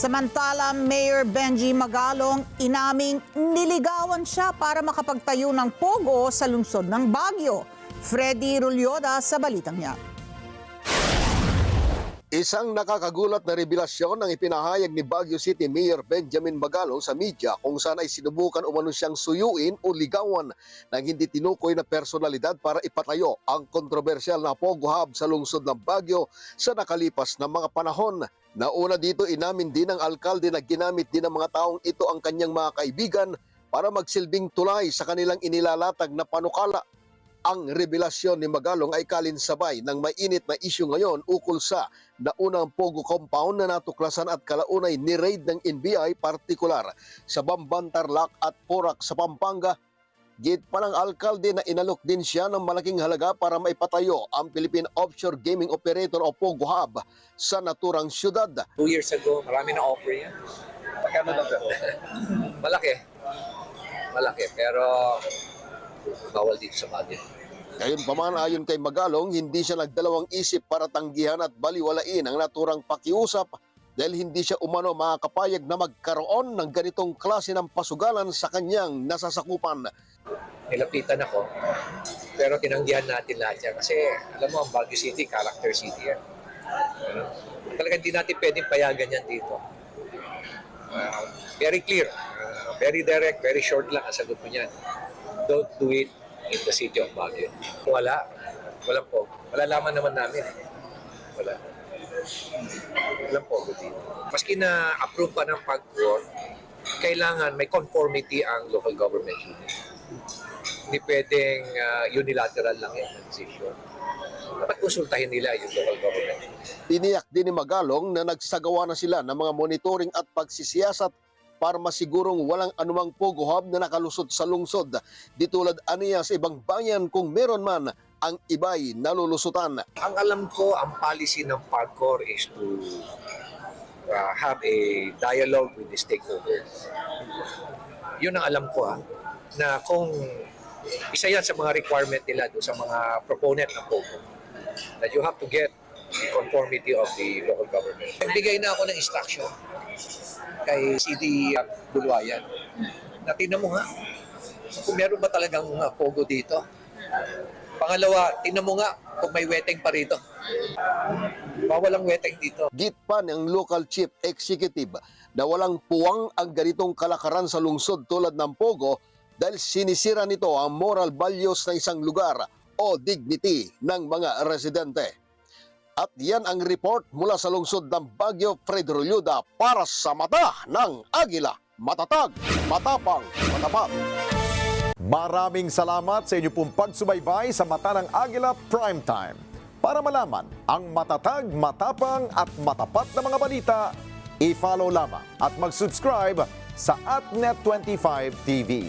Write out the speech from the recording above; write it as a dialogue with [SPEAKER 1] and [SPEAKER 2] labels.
[SPEAKER 1] Samantala, Mayor Benji Magalong inaming niligawan siya para makapagtayo ng pogo sa lungsod ng Baguio. Freddy Rulyoda sa balitang niya.
[SPEAKER 2] Isang nakakagulat na revelasyon ang ipinahayag ni Baguio City Mayor Benjamin Magalong sa media kung saan ay sinubukan umano siyang suyuin o ligawan ng hindi tinukoy na personalidad para ipatayo ang kontrobersyal na Pogo sa lungsod ng Baguio sa nakalipas na mga panahon. Nauna dito inamin din ng alkalde na ginamit din ng mga taong ito ang kanyang mga kaibigan para magsilbing tulay sa kanilang inilalatag na panukala ang revelasyon ni Magalong ay kalinsabay ng mainit na isyu ngayon ukol sa naunang Pogo compound na natuklasan at kalaunay ni raid ng NBI partikular sa Bamban, Tarlac at Porac sa Pampanga. Git pa ng alkalde na inalok din siya ng malaking halaga para maipatayo ang Philippine Offshore Gaming Operator o Pogo Hub sa naturang syudad.
[SPEAKER 3] Two years ago, marami na offer yan.
[SPEAKER 4] Magkano na
[SPEAKER 3] Malaki. Malaki. Pero bawal dito sa Baguio.
[SPEAKER 2] Gayon pa man ayon kay Magalong, hindi siya nagdalawang isip para tanggihan at baliwalain ang naturang pakiusap dahil hindi siya umano makakapayag na magkaroon ng ganitong klase ng pasugalan sa kanyang nasasakupan.
[SPEAKER 3] Nilapitan ako. Pero tinanggihan natin lahat yan. Kasi alam mo, ang Baguio City, character city yan. Ano? Talaga hindi natin pwedeng payagan yan dito. Uh, very clear. Uh, very direct, very short lang ang sagot ko niyan. Don't do it in the city of Baguio. Wala. Walang po. Malalaman naman namin. Wala. Walang pogo dito. Maski na approve pa ng pag-work, kailangan may conformity ang local government unit. Hindi pwedeng ah, unilateral lang yung decision. Dapat konsultahin nila yung local government.
[SPEAKER 2] Tiniyak din ni Magalong na nagsagawa na sila ng mga monitoring at pagsisiyasat para masigurong walang anumang Pogo Hub na nakalusot sa lungsod. Di tulad aniya sa ibang bayan kung meron man ang iba'y nalulusutan.
[SPEAKER 3] Ang alam ko, ang policy ng PAGCOR is to uh, have a dialogue with the stakeholders. Yun ang alam ko ha, na kung isa yan sa mga requirement nila doon sa mga proponent ng POGO, that you have to get the conformity of the local government. Nagbigay na ako ng instruction kay CD Buluayan na tingnan mo nga kung meron ba talagang uh, POGO dito. Pangalawa, tingnan mo nga kung may weteng pa rito. Bawal ang weteng dito.
[SPEAKER 2] Git pa ng local chief executive na walang puwang ang ganitong kalakaran sa lungsod tulad ng Pogo dahil sinisira nito ang moral values ng isang lugar o dignity ng mga residente. At yan ang report mula sa lungsod ng Baguio, Fred Rulluda para sa mata ng Agila. Matatag, matapang, matapat.
[SPEAKER 5] Maraming salamat sa inyo pong pagsubaybay sa Mata ng Agila Primetime. Para malaman ang matatag, matapang at matapat na mga balita, i-follow lamang at mag-subscribe sa AtNet25 TV.